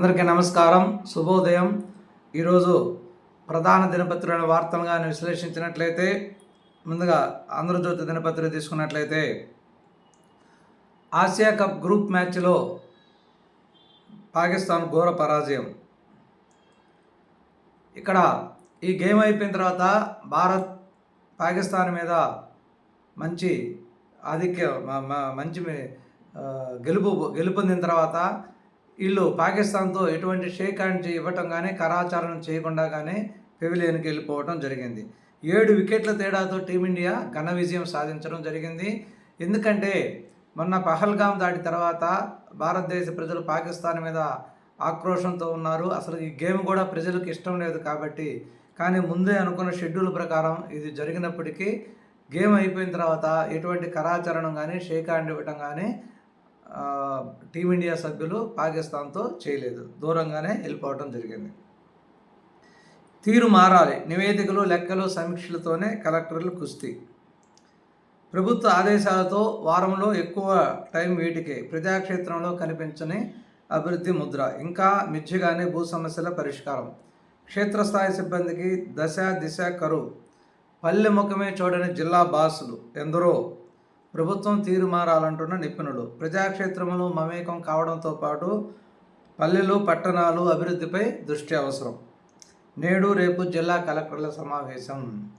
అందరికీ నమస్కారం. శుభోదయం. ఈరోజు ప్రధాన దినపత్రికల వార్తలుగా విశ్లేషించినట్లయితే ముందుగా ఆంధ్రజ్యోతి దినపత్రిక తీసుకున్నట్లయితే ఆసియా కప్ గ్రూప్ మ్యాచ్లో పాకిస్తాన్ ఘోర పరాజయం. ఇక్కడ ఈ గేమ్ అయిపోయిన తర్వాత భారత్ పాకిస్తాన్ మీద మంచి ఆధిక్య మంచి గెలుపు గెలుపొందిన తర్వాత వీళ్ళు పాకిస్తాన్తో ఎటువంటి షేక్ హ్యాండ్ ఇవ్వటం కానీ కరాచారం చేయకుండా కానీ పెవిలియన్కి వెళ్ళిపోవటం జరిగింది. ఏడు వికెట్ల తేడాతో టీమిండియా ఘన విజయం సాధించడం జరిగింది. ఎందుకంటే మొన్న పహల్గాం దాటి తర్వాత భారతదేశ ప్రజలు పాకిస్తాన్ మీద ఆక్రోషంతో ఉన్నారు. అసలు ఈ గేమ్ కూడా ప్రజలకు ఇష్టం లేదు కాబట్టి. కానీ ముందే అనుకున్న షెడ్యూల్ ప్రకారం ఇది జరిగినప్పటికీ గేమ్ అయిపోయిన తర్వాత ఎటువంటి కరాచరణం కానీ షేక్ హ్యాండ్ ఇవ్వటం కానీ టీమిండియా సభ్యులు పాకిస్తాన్తో చేయలేదు. దూరంగానే వెళ్ళిపోవటం జరిగింది. తీరు మారాలి. నివేదికలు లెక్కలు సమీక్షలతోనే కలెక్టర్లు కుస్తీ. ప్రభుత్వ ఆదేశాలతో వారంలో ఎక్కువ టైం వీటికి. ప్రజాక్షేత్రంలో కనిపించని అభివృద్ధి ముద్ర. ఇంకా మిచ్చిగానే భూ సమస్యల పరిష్కారం. క్షేత్రస్థాయి సిబ్బందికి దశ దిశ కరువు. పల్లె ముఖమే చూడని జిల్లా బాసులు. ఎందరో ప్రభుత్వం తీరు మారాలంటున్న నిపుణులు. ప్రజాక్షేత్రంలో మమేకం కావడంతో పాటు పల్లెలు పట్టణాలు అభివృద్ధిపై దృష్టి అవసరం. నేడు రేపు జిల్లా కలెక్టర్ల సమావేశం.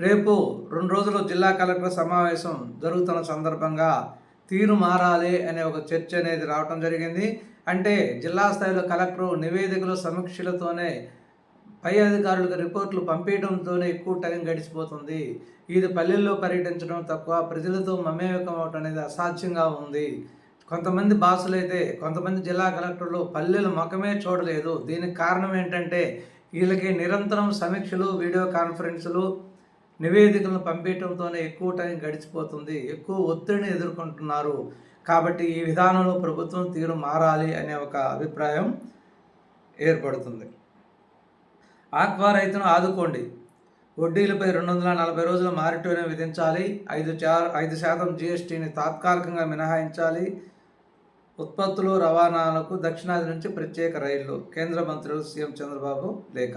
రేపు రెండు రోజులు జిల్లా కలెక్టర్ సమావేశం జరుగుతున్న సందర్భంగా తీరు మారాలి అనే ఒక చర్చ అనేది రావటం జరిగింది. అంటే జిల్లా స్థాయిలో కలెక్టర్ నివేదికలు సమీక్షలతోనే పై అధికారులకు రిపోర్ట్లు పంపించడంతోనే ఎక్కువ టైం గడిచిపోతుంది. ఇది పల్లెల్లో పర్యటించడం తక్కువ ప్రజలతో మమేకం అవటం అనేది అసాధ్యంగా ఉంది. కొంతమంది బాసులైతే కొంతమంది జిల్లా కలెక్టర్లు పల్లెలు ముఖమే చూడలేదు. దీనికి కారణం ఏంటంటే వీళ్ళకి నిరంతరం సమీక్షలు వీడియో కాన్ఫరెన్సులు నివేదికలను పంపించడంతోనే ఎక్కువ టైం గడిచిపోతుంది. ఎక్కువ ఒత్తిడిని ఎదుర్కొంటున్నారు. కాబట్టి ఈ విధానంలో ప్రభుత్వం తీరు మారాలి అనే ఒక అభిప్రాయం ఏర్పడుతుంది. ఆక్వా రైతును ఆదుకోండి. వడ్డీలపై రెండు వందల నలభై రోజుల మారిటోరియం విధించాలి. ఐదు చా ఐదు శాతం జీఎస్టీని తాత్కాలికంగా మినహాయించాలి. ఉత్పత్తులు రవాణాలకు దక్షిణాది నుంచి ప్రత్యేక రైళ్ళు కేంద్ర మంత్రులు సీఎం చంద్రబాబు లేఖ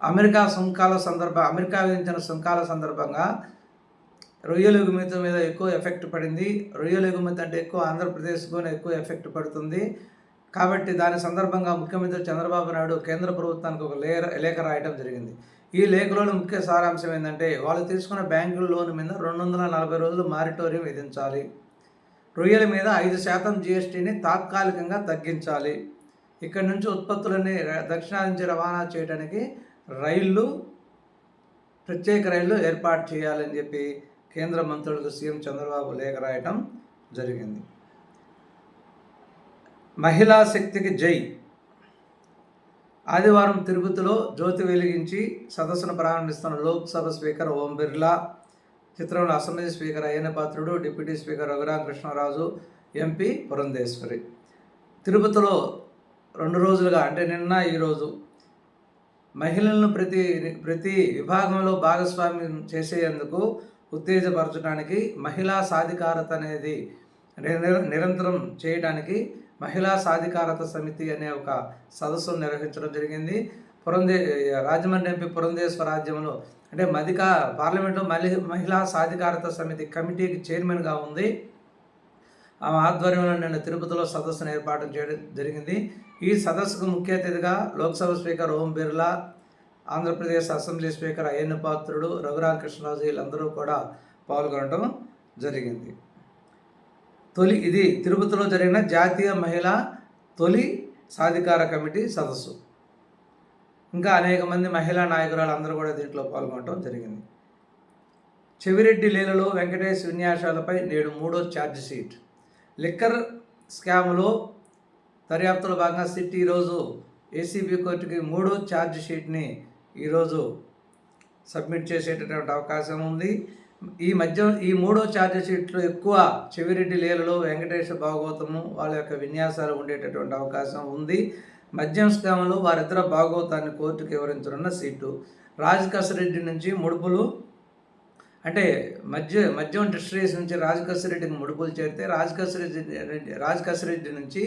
అమెరికా సుంకాల సందర్భ అమెరికా విధించిన సుంకాల సందర్భంగా రొయ్యల ఎగుమతి మీద ఎక్కువ ఎఫెక్ట్ పడింది. రొయ్యల ఎగుమతి అంటే ఎక్కువ ఆంధ్రప్రదేశ్లోనే ఎక్కువ ఎఫెక్ట్ పడుతుంది. కాబట్టి దాని సందర్భంగా ముఖ్యమంత్రి చంద్రబాబు నాయుడు కేంద్ర ప్రభుత్వానికి ఒక లేఖ లేఖ రాయడం జరిగింది. ఈ లేఖలోని ముఖ్య సారాంశం ఏంటంటే వాళ్ళు తీసుకున్న బ్యాంకుల లోన్ మీద రెండు వందల నలభై రోజులు మారిటోరియం విధించాలి. రొయ్యల మీద ఐదు శాతం జీఎస్టీని తాత్కాలికంగా తగ్గించాలి. ఇక్కడి నుంచి ఉత్పత్తులని దక్షిణాది నుంచి రవాణా చేయడానికి రైళ్ళు ప్రత్యేక రైళ్ళు ఏర్పాటు చేయాలని చెప్పి కేంద్ర మంత్రులకు సీఎం చంద్రబాబు లేఖ రాయటం జరిగింది. మహిళా శక్తికి జై. ఆదివారం తిరుపతిలో జ్యోతి వెలిగించి సదస్సును ప్రారంభిస్తున్న లోక్సభ స్పీకర్ ఓం బిర్లా చిత్రంలో assembly speaker Ayyanna Patrudu deputy speaker Raghuramakrishnaraju MP Purandeswari. తిరుపతిలో రెండు రోజులుగా అంటే నిన్న ఈరోజు మహిళలను ప్రతి ప్రతి విభాగంలో భాగస్వామ్యం చేసేందుకు ఉత్తేజపరచడానికి మహిళా సాధికారత అనేది నిర- నిరంతరం చేయడానికి మహిళా సాధికారత సమితి అనే ఒక సదస్సును నిర్వహించడం జరిగింది. పురంధే రాజమండ్రి ఎంపీ పురంధేశ్వరాజ్యంలో అంటే మధిక పార్లమెంట్లో మలి మహిళా సాధికారత సమితి కమిటీకి చైర్మన్గా ఉంది. ఆమె ఆధ్వర్యంలో నిన్న తిరుపతిలో సదస్సును ఏర్పాటు చేయడం జరిగింది. ఈ సదస్సుకు ముఖ్య అతిథిగా Lok Sabha speaker Om Birla Andhra Pradesh assembly speaker Ayyanna Patrudu Raghuramakrishnaraju వీళ్ళందరూ కూడా పాల్గొనడం జరిగింది. తొలి ఇది తిరుపతిలో జరిగిన జాతీయ మహిళా తొలి సాధికార కమిటీ సదస్సు. ఇంకా అనేక మంది మహిళా నాయకురాలు అందరూ కూడా దీంట్లో పాల్గొనడం జరిగింది. చెవిరెడ్డి లీలలో వెంకటేష్ విన్యాసాలపై నేడు మూడో ఛార్జ్ షీట్. లిక్కర్ స్కామ్లో దర్యాప్తులో భాగంగా సిట్ ఈరోజు ఏసీబీ కోర్టుకి మూడో ఛార్జ్ షీట్ని ఈరోజు సబ్మిట్ చేసేటటువంటి అవకాశం ఉంది. ఈ మధ్య ఈ మూడో ఛార్జ్ షీట్లో ఎక్కువ చెవిరెడ్డి లీలలో వెంకటేశ్వర భాగవతము వాళ్ళ యొక్క విన్యాసాలు ఉండేటటువంటి అవకాశం ఉంది. మద్యం స్కామ్లో వారిద్దరు భాగవతాన్ని కోర్టుకు వివరించనున్న సీటు. రాజకసరెడ్డి నుంచి ముడుపులు అంటే మధ్య మద్యం డిస్ట్రీస్ నుంచి రాజకసిరెడ్డికి ముడుపులు చేరితే రెడ్డి రాజకసిరెడ్డి నుంచి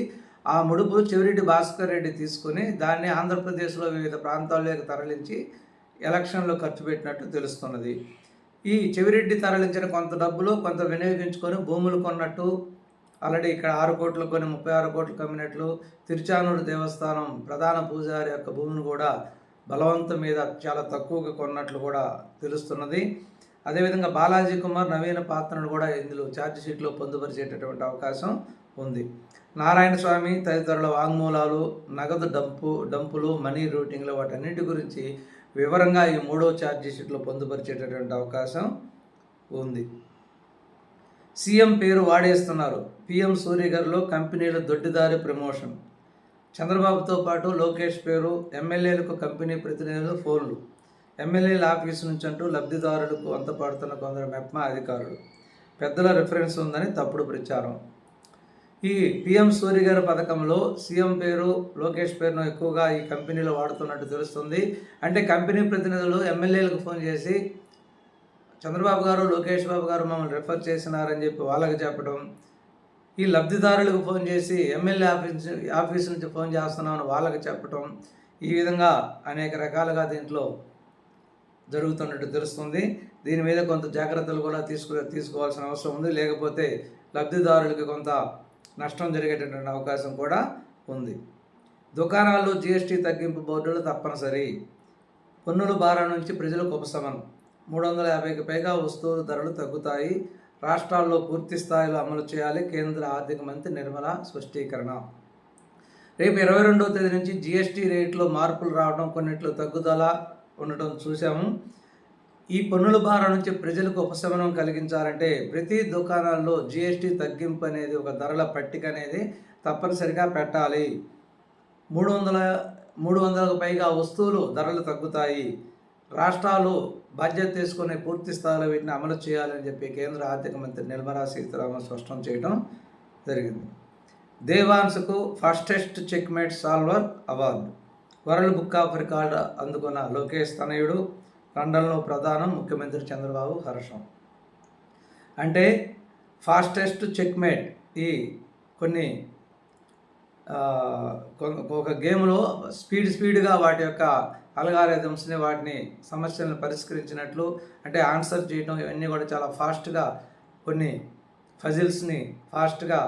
ఆ ముడుపులు చెవిరెడ్డి భాస్కర్ రెడ్డి తీసుకుని దాన్ని ఆంధ్రప్రదేశ్లో వివిధ ప్రాంతాల్లోకి తరలించి ఎలక్షన్లో ఖర్చు పెట్టినట్టు తెలుస్తున్నది. ఈ చెవిరెడ్డి తరలించిన కొంత డబ్బులు కొంత వినియోగించుకొని భూములు కొన్నట్టు ఆల్రెడీ ఇక్కడ ఆరు కోట్లు కొన్ని ముప్పై ఆరు కోట్లు కమ్మినట్లు తిరుచానూరు దేవస్థానం ప్రధాన పూజారి యొక్క భూమిని కూడా బలవంతం మీద చాలా తక్కువగా కొన్నట్లు కూడా తెలుస్తున్నది. అదేవిధంగా బాలాజీ కుమార్ నవీన పాత్రను కూడా ఇందులో ఛార్జ్ షీట్లో పొందుపరిచేటటువంటి అవకాశం ఉంది. నారాయణ స్వామి తదితరుల వాంగ్మూలాలు నగదు డంపు డంపులు మనీ రూటింగ్లు వాటన్నిటి గురించి వివరంగా ఈ మూడో ఛార్జీషీట్లో పొందుపరిచేటటువంటి అవకాశం ఉంది. సీఎం పేరు వాడేస్తున్నారు. పిఎం సూర్య గారిలో కంపెనీల దొడ్డిదారి ప్రమోషన్. చంద్రబాబుతో పాటు లోకేష్ పేరు ఎమ్మెల్యేలకు కంపెనీ ప్రతినిధులు ఫోన్లు. ఎమ్మెల్యేల ఆఫీసు నుంచి అంటూ లబ్ధిదారులకు అంతపడుతున్న కొందరు మెప్మా అధికారులు. పెద్దల రిఫరెన్స్ ఉందని తప్పుడు ప్రచారం. ఈ పిఎం సూర్య గారి పథకంలో సీఎం పేరు లోకేష్ పేరును ఎక్కువగా ఈ కంపెనీలో వాడుతున్నట్టు తెలుస్తుంది. అంటే కంపెనీ ప్రతినిధులు ఎమ్మెల్యేలకు ఫోన్ చేసి చంద్రబాబు గారు లోకేష్ బాబు గారు మమ్మల్ని రిఫర్ చేసినారని చెప్పి వాళ్ళకి చెప్పడం. ఈ లబ్ధిదారులకు ఫోన్ చేసి ఎమ్మెల్యే ఆఫీస్ ఆఫీస్ నుంచి ఫోన్ చేస్తున్నామని వాళ్ళకి చెప్పడం. ఈ విధంగా అనేక రకాలుగా దీంట్లో జరుగుతున్నట్టు తెలుస్తుంది. దీని మీద కొంత జాగ్రత్తలు కూడా తీసుకు తీసుకోవాల్సిన అవసరం ఉంది. లేకపోతే లబ్ధిదారులకి కొంత నష్టం జరిగేటటువంటి అవకాశం కూడా ఉంది. దుకాణాల్లో జీఎస్టీ తగ్గింపు బోర్డులు తప్పనిసరి. పన్నుల భారం నుంచి ప్రజలకు ఉపశమనం. మూడు వందల యాభైకి పైగా వస్తువుల ధరలు తగ్గుతాయి. రాష్ట్రాల్లో పూర్తి స్థాయిలో అమలు చేయాలి. కేంద్ర ఆర్థిక మంత్రి నిర్మల స్పష్టీకరణ. రేపు ఇరవై రెండవ తేదీ నుంచి జీఎస్టీ రేట్లో మార్పులు రావడం కొన్నిట్లో తగ్గుదల ఉండటం చూసాము ఈ పన్నుల భారం నుంచి ప్రజలకు ఉపశమనం కలిగించాలంటే ప్రతి దుకాణాల్లో జిఎస్టీ తగ్గింపు అనేది ఒక ధరల పట్టిక అనేది తప్పనిసరిగా పెట్టాలి. మూడు వందల మూడు వందలకు పైగా వస్తువులు ధరలు తగ్గుతాయి. రాష్ట్రాలు బాధ్యత తీసుకుని పూర్తి స్థాయిలో వీటిని అమలు చేయాలని చెప్పి కేంద్ర ఆర్థిక మంత్రి నిర్మలా సీతారామన్ స్పష్టం చేయడం జరిగింది. దేవాన్స్కు fastest checkmate solver award. World book of record అందుకున్న లోకేష్ తనయుడు లండన్లో ప్రధానం ముఖ్యమంత్రి చంద్రబాబు హర్షం. అంటే ఫాస్టెస్ట్ చెక్మేట్ ఈ కొన్ని ఒక గేమ్లో స్పీడ్ స్పీడ్గా వాటి యొక్క అల్గారిథమ్స్ని వాటిని సమస్యలను పరిష్కరించినట్లు అంటే ఆన్సర్ చేయడం ఇవన్నీ కూడా చాలా ఫాస్ట్గా కొన్ని ఫజిల్స్ని ఫాస్ట్గా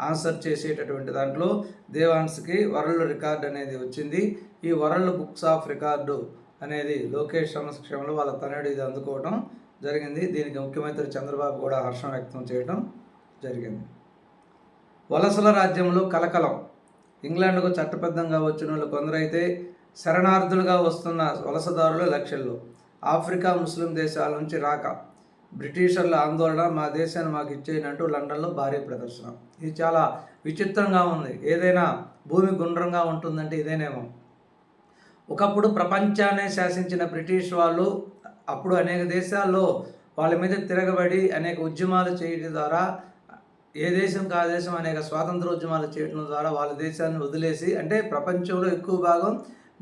ఆన్సర్ చేసేటటువంటి దాంట్లో దేవాన్స్కి వరల్డ్ రికార్డ్ అనేది వచ్చింది. ఈ వరల్డ్ బుక్స్ ఆఫ్ రికార్డు అనేది లోకేష్ సమక్షంలో వాళ్ళ తనయుడు ఇది అందుకోవడం జరిగింది. దీనికి ముఖ్యమంత్రి చంద్రబాబు కూడా హర్షం వ్యక్తం చేయడం జరిగింది. వలసల రాజ్యంలో కలకలం. ఇంగ్లాండ్కు చట్టబద్ధంగా వచ్చిన వాళ్ళు కొందరైతే శరణార్థులుగా వస్తున్న వలసదారులు లక్షల్లో. ఆఫ్రికా ముస్లిం దేశాల నుంచి రాక. బ్రిటిషర్ల ఆందోళన మా దేశాన్ని మాకు ఇచ్చేయనంటూ లండన్లో భారీ ప్రదర్శన. ఇది చాలా విచిత్రంగా ఉంది. ఏదైనా భూమి గుండ్రంగా ఉంటుందంటే ఇదేనేమో. ఒకప్పుడు ప్రపంచాన్ని శాసించిన బ్రిటిష్ వాళ్ళు అప్పుడు అనేక దేశాల్లో వాళ్ళ మీద తిరగబడి అనేక ఉద్యమాలు చేయడం ద్వారా ఏ దేశం కా దేశం అనేక స్వాతంత్ర ఉద్యమాలు చేయడం ద్వారా వాళ్ళ దేశాన్ని వదిలేసి అంటే ప్రపంచంలో ఎక్కువ భాగం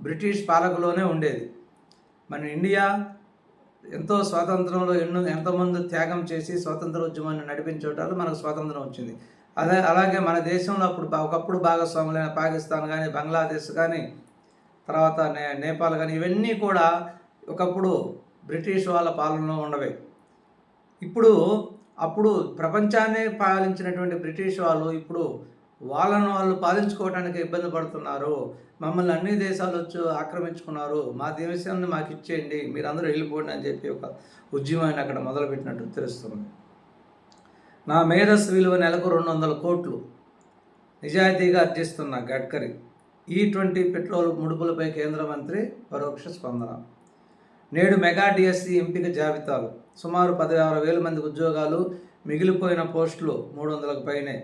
బ్రిటిష్ పాలకులోనే ఉండేది. మన ఇండియా ఎంతో స్వాతంత్రంలో ఎన్నో ఎంతోమంది త్యాగం చేసి స్వాతంత్ర ఉద్యమాన్ని నడిపించటాలు మనకు స్వాతంత్రం వచ్చింది. అదే అలాగే మన దేశంలో అప్పుడు ఒకప్పుడు భాగస్వాములైన పాకిస్తాన్ కానీ బంగ్లాదేశ్ కానీ తర్వాత నే నేపాల్ కానీ ఇవన్నీ కూడా ఒకప్పుడు బ్రిటిష్ వాళ్ళ పాలనలో ఉండవే. ఇప్పుడు అప్పుడు ప్రపంచాన్ని పాలించినటువంటి బ్రిటిష్ వాళ్ళు ఇప్పుడు వాళ్ళను వాళ్ళు పాలించుకోవడానికి ఇబ్బంది పడుతున్నారు. మమ్మల్ని అన్ని దేశాలు వచ్చి ఆక్రమించుకున్నారు. మా దేశాన్ని మాకు ఇచ్చేయండి మీరందరూ వెళ్ళిపోండి అని చెప్పి ఒక ఉద్యమాన్ని అక్కడ మొదలుపెట్టినట్టు తెలుస్తుంది. నా మేధస్సు విలువ నెలకు రెండు వందల కోట్లు. నిజాయితీగా అర్జిస్తున్న గడ్కరీ. ఈ ట్వంటీ పెట్రోల్ ముడుపులపై కేంద్ర మంత్రి పరోక్ష స్పందన. నేడు మెగా డిఎస్సి ఎంపిక జాబితాలు. సుమారు పదిహేను వేల మంది ఉద్యోగాలు మిగిలిపోయిన పోస్టులు మూడు వందలకు పైనే.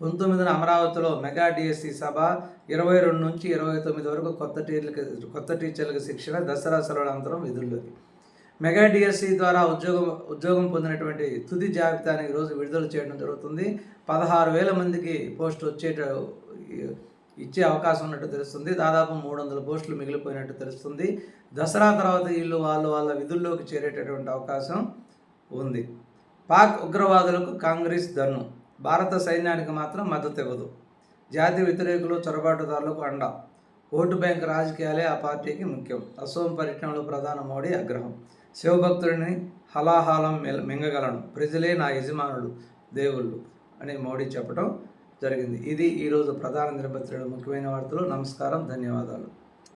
పంతొమ్మిదిన అమరావతిలో మెగా డిఎస్సి సభ ఇరవై రెండు నుంచి ఇరవై తొమ్మిది వరకు కొత్త టీచర్లకి కొత్త టీచర్లకు శిక్షణ దసరా సెలవులంతరం విధుల్లోకి మెగా డిఎస్సి ద్వారా ఉద్యోగం ఉద్యోగం పొందినటువంటి తుది జాబితాని ఈరోజు విడుదల చేయడం జరుగుతుంది. పదహారు వేల మందికి పోస్ట్ వచ్చేట ఇచ్చే అవకాశం ఉన్నట్టు తెలుస్తుంది. దాదాపు మూడు వందల పోస్టులు మిగిలిపోయినట్టు తెలుస్తుంది. దసరా తర్వాత వీళ్ళు వాళ్ళు వాళ్ళ విధుల్లోకి చేరేటటువంటి అవకాశం ఉంది. పాక్ ఉగ్రవాదులకు కాంగ్రెస్ దన్ను. భారత సైన్యానికి మాత్రం మద్దతు ఇవ్వదు. జాతి వ్యతిరేకులు చొరబాటుదారులకు అండ. ఓటు బ్యాంక్ రాజకీయాలే ఆ పార్టీకి ముఖ్యం. అసోం పర్యటనలో ప్రధాన మోడీ ఆగ్రహం శివభక్తుడిని హలాహాలం మెల్- మింగగలను. ప్రజలే నా యజమానులు దేవుళ్ళు అని మోడీ చెప్పడం జరిగింది. ఇది ఈరోజు ప్రధాన దినపత్రికలో ముఖ్యమైన వార్తలు. నమస్కారం. ధన్యవాదాలు.